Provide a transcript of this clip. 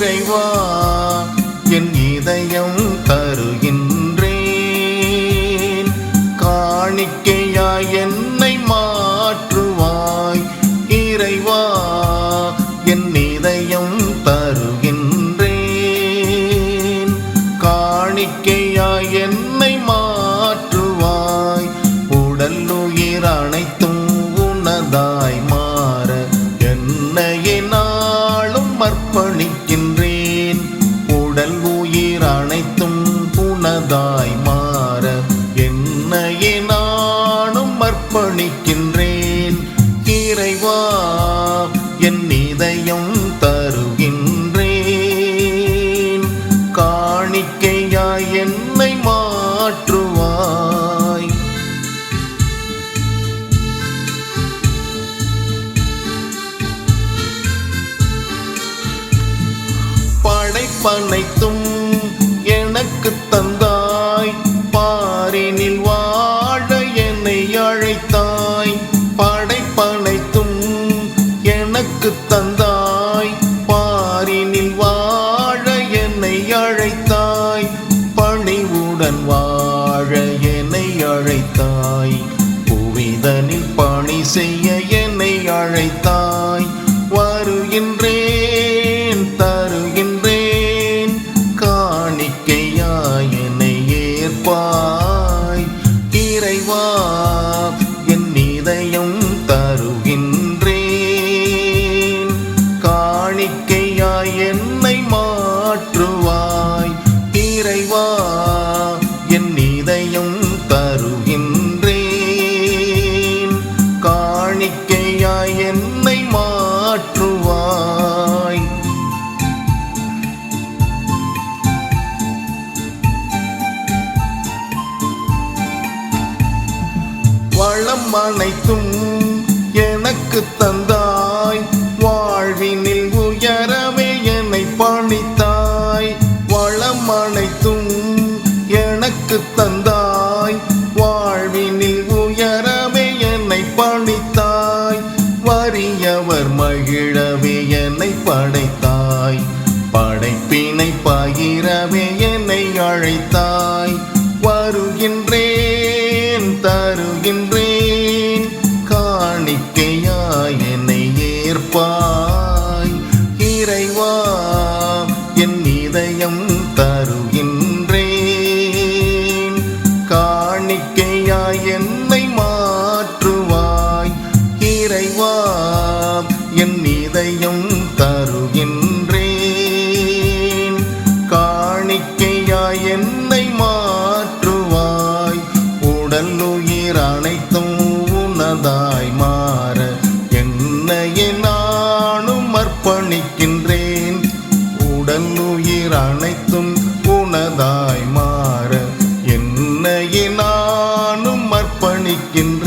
இறைவா என் இதயம் தருகின்றேன். காணிக்கையாய் என்னை மாற்றுவாய் இறைவா என் இதயம் தருகின்றேன். காணிக்கையாய் உனதாய் மாற என்னையே நானும் அர்ப்பணிக்கின்றேன். இறைவா என் இதயம் தருகின்றேன். காணிக்கையாய் என்னை மாற்றுவாய். படைப்பனைத்தும் தந்தாய் பாரினில் வாழ என்னை அழைத்தாய் பணிவுடன் வாழ என்னை அழைத்தாய் புவிதனில் பணி செய்ய என்னை அழைத்தாய் வருகின்ற வளம் அனைத்தும் எனக்கு தந்தாய். வாழ்வினில் உயரவே என்னை பணித்தாய். வளம் அனைத்தும் எனக்கு தந்தாய். வாழ்வினில் உயரவே என்னை பணித்தாய். வறியவர் மகிழவே என்னை படைத்தாய். படைப்பினை பகிரவே என்னை அழைத்தாய். வருகின்றேன் என் இதயம் தருகின்றேன். காணிக்கையாய் என்னை மாற்றுவாய். இறைவா என் இதயம் தருகின்றேன். காணிக்கையாய் என்னை மாற்றுவாய். உடல் உயிர் அனைத்தும் உனதாய் என்னுயிர் அனைத்தும் உனதாய் மாற. என்னையே நானும் அர்ப்பணிக்கின்ற